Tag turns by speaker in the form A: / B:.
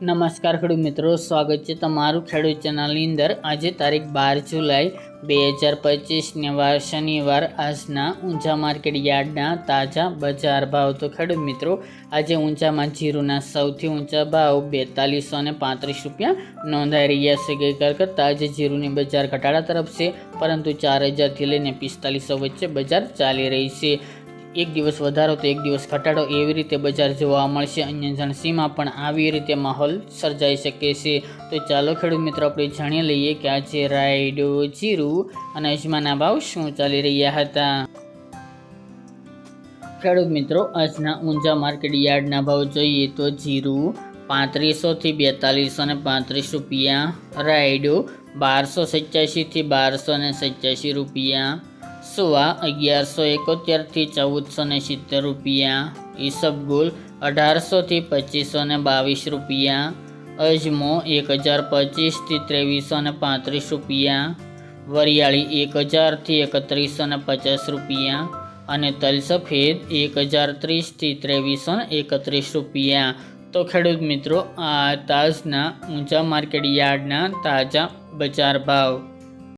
A: નમસ્કાર ખેડૂત મિત્રો, સ્વાગત છે તમારું ખેડૂત ચેનલની અંદર. આજે તારીખ બાર જુલાઈ બે હજાર પચીસને વાર શનિવાર. આજના ઊંચા માર્કેટ યાર્ડના તાજા બજાર ભાવ. તો ખેડૂત મિત્રો, આજે ઊંચામાં જીરુના સૌથી ઊંચા ભાવ બેતાલીસો ને પાંત્રીસ રૂપિયા નોંધાઈ રહ્યા છે. ગઈકાલ કરતાં આજે જીરુની બજાર ઘટાડા તરફ છે, પરંતુ ચાર હજારથી લઈને પિસ્તાલીસો વચ્ચે બજાર ચાલી રહી છે. એક દિવસ વધારો તો એક દિવસ ઘટાડો એવી રીતે બજાર જોવા મળશે. અન્ય જણસીમાં પણ આવી રીતે માહોલ સર્જાઈ શકે છે. તો ચાલો ખેડૂત મિત્રો, આપણે જાણી લઈએ કે આજે રાયડો જીરું અને અજમાના ભાવ શું ચાલી રહ્યા હતા. ખેડૂત મિત્રો, આજના ઊંઝા માર્કેટ યાર્ડના ભાવ જોઈએ તો જીરું પાંત્રીસોથી બેતાલીસો ને પાંત્રીસ રૂપિયા, રાયડો બારસો સત્યાસીથી બારસો ને સત્યાસી રૂપિયા સુવા અગિયારસો એકોતેરથી ચૌદસો ને સિત્તેર રૂપિયા. ઈસબગુલ અઢારસોથી પચીસો ને બાવીસ રૂપિયા. અજમો એક હજાર પચીસથી ત્રેવીસો ને પાંત્રીસ રૂપિયા. વરિયાળી એક હજારથી એકત્રીસો ને પચાસ રૂપિયા. અને તલ સફેદ એક હજાર ત્રીસથી ત્રેવીસો ને એકત્રીસ રૂપિયા. તો ખેડૂત મિત્રો, આ તાજના ઊંચા માર્કેટ યાર્ડના તાજા બજાર ભાવ.